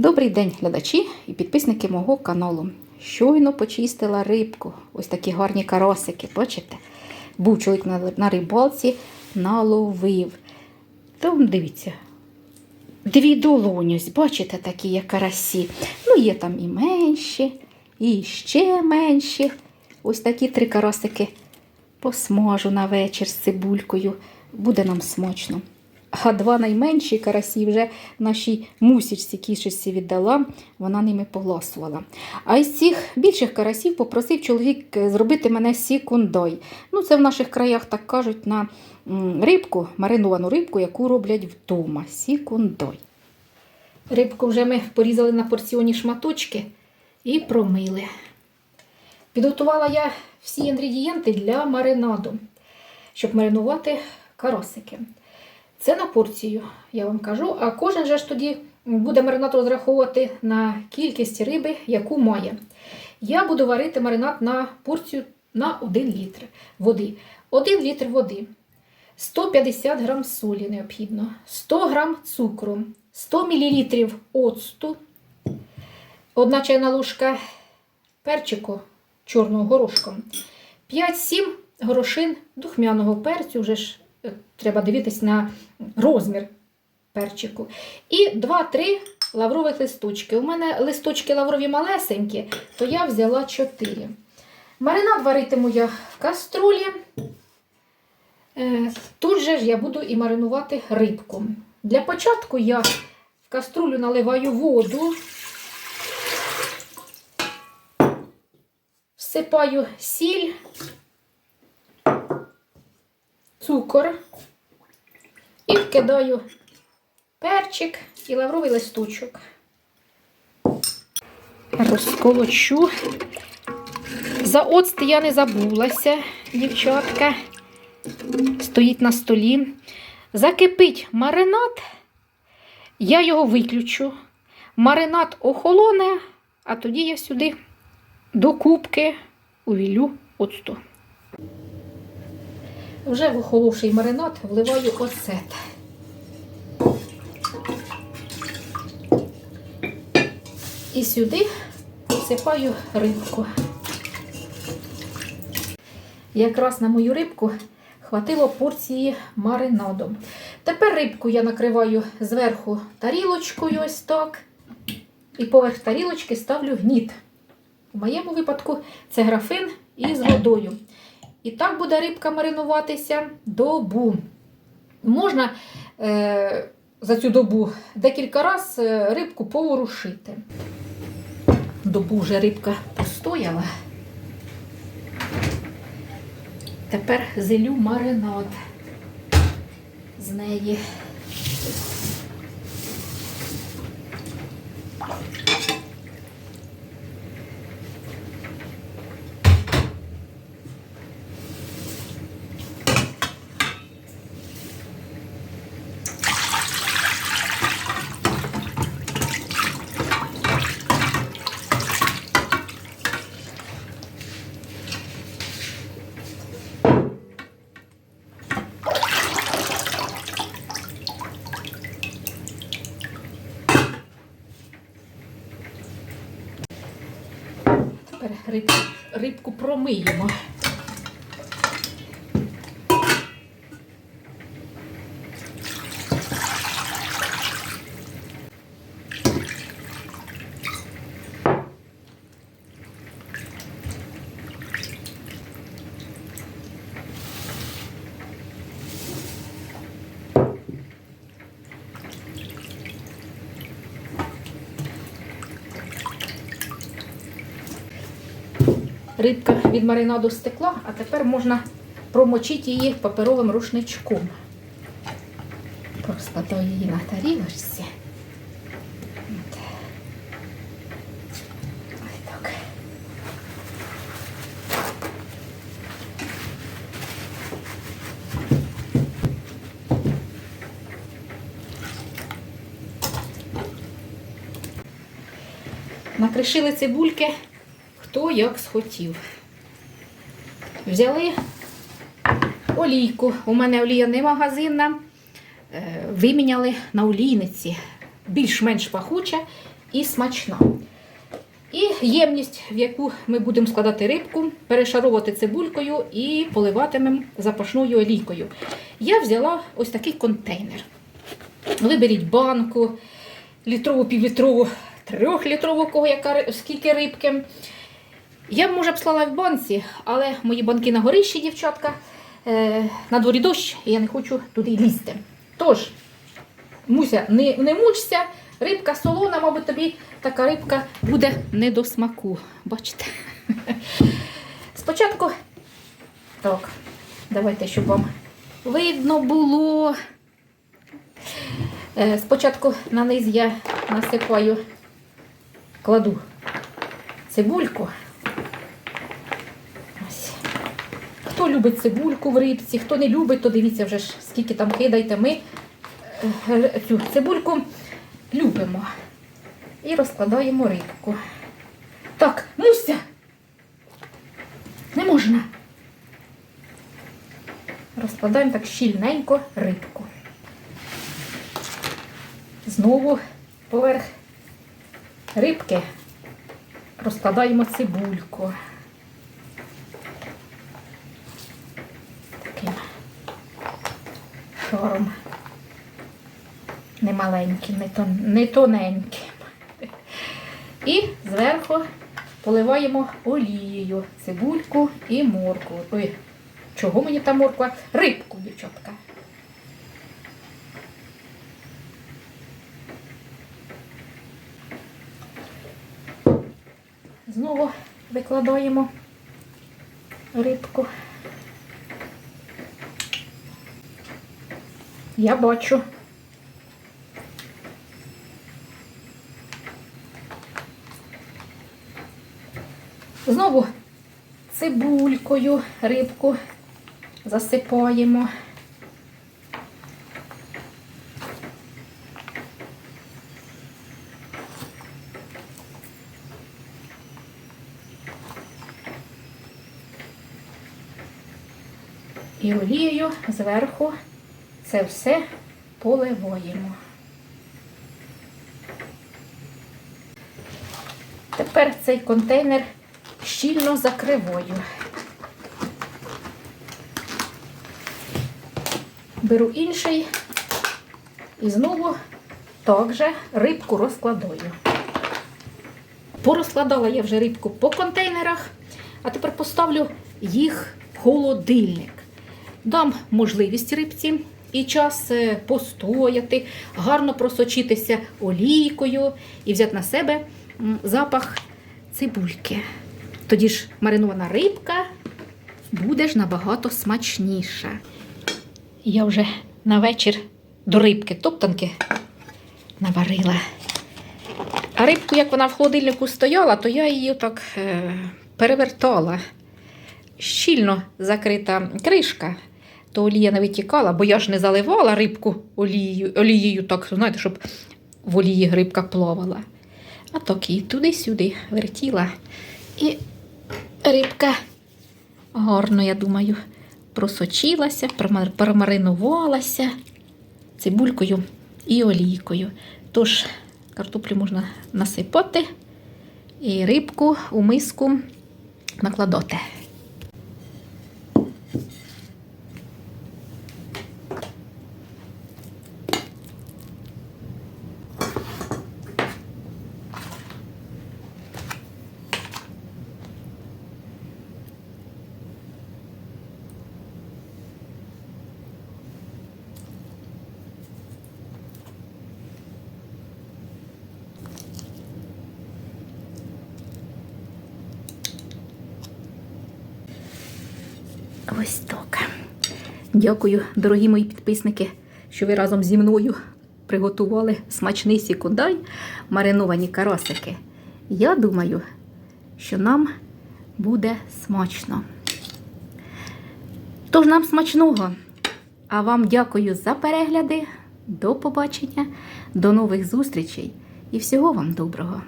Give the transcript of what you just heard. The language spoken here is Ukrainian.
Добрий день, глядачі і підписники мого каналу. Щойно почистила рибку. Ось такі гарні карасики, бачите? Був чоловік на, рибалці, наловив. Там дивіться. Дві долоні, бачите, такі як карасі. Ну, є там і менші, і ще менші. Ось такі три карасики посмажу на вечір з цибулькою. Буде нам смачно. А два найменші карасі вже нашій мусічці кішечці віддала, вона ними поласувала. А із цих більших карасів попросив чоловік е, зробити мене сікундай. Ну, це в наших краях так кажуть на рибку, мариновану рибку, яку роблять вдома. Сікундай. Рибку вже ми порізали на порціоні шматочки і промили. Підготувала я всі інгредієнти для маринаду, щоб маринувати карасики. Це на порцію, я вам кажу. А кожен же ж тоді буде маринад розраховувати на кількість риби, яку має. Я буду варити маринад на порцію на 1 літр води. 1 літр води, 150 грам солі необхідно, 100 грам цукру, 100 мл оцту, 1 чайна ложка перчику чорного горошком, 5-7 горошин духмяного перцю, вже ж треба дивитись на розмір перчику. І 2-3 лаврових листочки. У мене листочки лаврові малесенькі, то я взяла 4. Маринад варитиму я в каструлі. Е, Тут же ж я буду і маринувати рибку. Для початку я в каструлю наливаю воду, всипаю сіль, цукор і вкидаю перчик і лавровий листочок. Розколочу. За оцт я не забулася, дівчатка. Стоїть на столі. Закипить маринад, я його виключу. Маринад охолоне, а тоді я сюди до кубки увілю оцту. Вже в охоловший маринад вливаю оцет. І сюди всипаю рибку. Якраз на мою рибку хватило порції маринаду. Тепер рибку я накриваю зверху тарілочкою ось так. І поверх тарілочки ставлю гніт. У моєму випадку це графин із водою. І так буде рибка маринуватися добу. Можна е, за цю добу декілька разів е, рибку поворушити. Добу вже рибка постояла. Тепер зелю маринад з неї. Тепер рибку, рибку промиємо. Рибка від маринаду стекла, а тепер можна промочити її паперовим рушничком. Розкладаю її на тарілочці. Накришили цибульки хто як схотів. Взяли олійку. У мене олія не магазинна. Е, Виміняли на олійниці. Більш-менш пахуча і смачна. І ємність, в яку ми будемо складати рибку, перешаровувати цибулькою і поливатимемо запашною олійкою. Я взяла ось такий контейнер. Виберіть банку, літрову, півлітрову, трьохлітрову, кого яка скільки рибки. Я б, може, б слала в банці, але мої банки на горищі, дівчатка. Е, на дворі дощ, і я не хочу туди лізти. Тож, Муся, не, не мучся, рибка солона, мабуть, тобі така рибка буде не до смаку. Бачите? Спочатку, так, давайте, щоб вам видно було. Е, Спочатку на низ я насипаю, кладу цибульку. Ось. Хто любить цибульку в рибці, хто не любить, то дивіться вже ж, скільки там кидайте. Ми е, цю цибульку любимо. І розкладаємо рибку. Так, Муся! Не можна. Розкладаємо так щільненько рибку. Знову поверх рибки розкладаємо цибульку. Шаром. Не маленьким, не, тон, не тоненьким. І зверху поливаємо олією цибульку і моркву. Ой, чого мені та морква? Рибку, дівчатка. Знову викладаємо рибку. Я бачу. Знову цибулькою рибку засипаємо. І олією зверху це все поливаємо. Тепер цей контейнер щільно закриваю. Беру інший і знову так же рибку розкладаю. Порозкладала я вже рибку по контейнерах, а тепер поставлю їх в холодильник. Дам можливість рибці і час е, постояти, гарно просочитися олійкою і взяти на себе запах цибульки. Тоді ж маринована рибка буде ж набагато смачніша. Я вже на вечір до рибки топтанки наварила. А рибку, як вона в холодильнику стояла, то я її так е, перевертала. Щільно закрита кришка, то олія не витікала, бо я ж не заливала рибку олією, олією так, знаєте, щоб в олії рибка плавала. А так її туди-сюди вертіла. І рибка гарно, я думаю, просочилася, промар- промаринувалася цибулькою і олійкою. Тож картоплю можна насипати і рибку у миску накладати. Ось так. Дякую, дорогі мої підписники, що ви разом зі мною приготували смачний сікундай, мариновані карасики. Я думаю, що нам буде смачно. Тож нам смачного. А вам дякую за перегляди. До побачення, до нових зустрічей і всього вам доброго!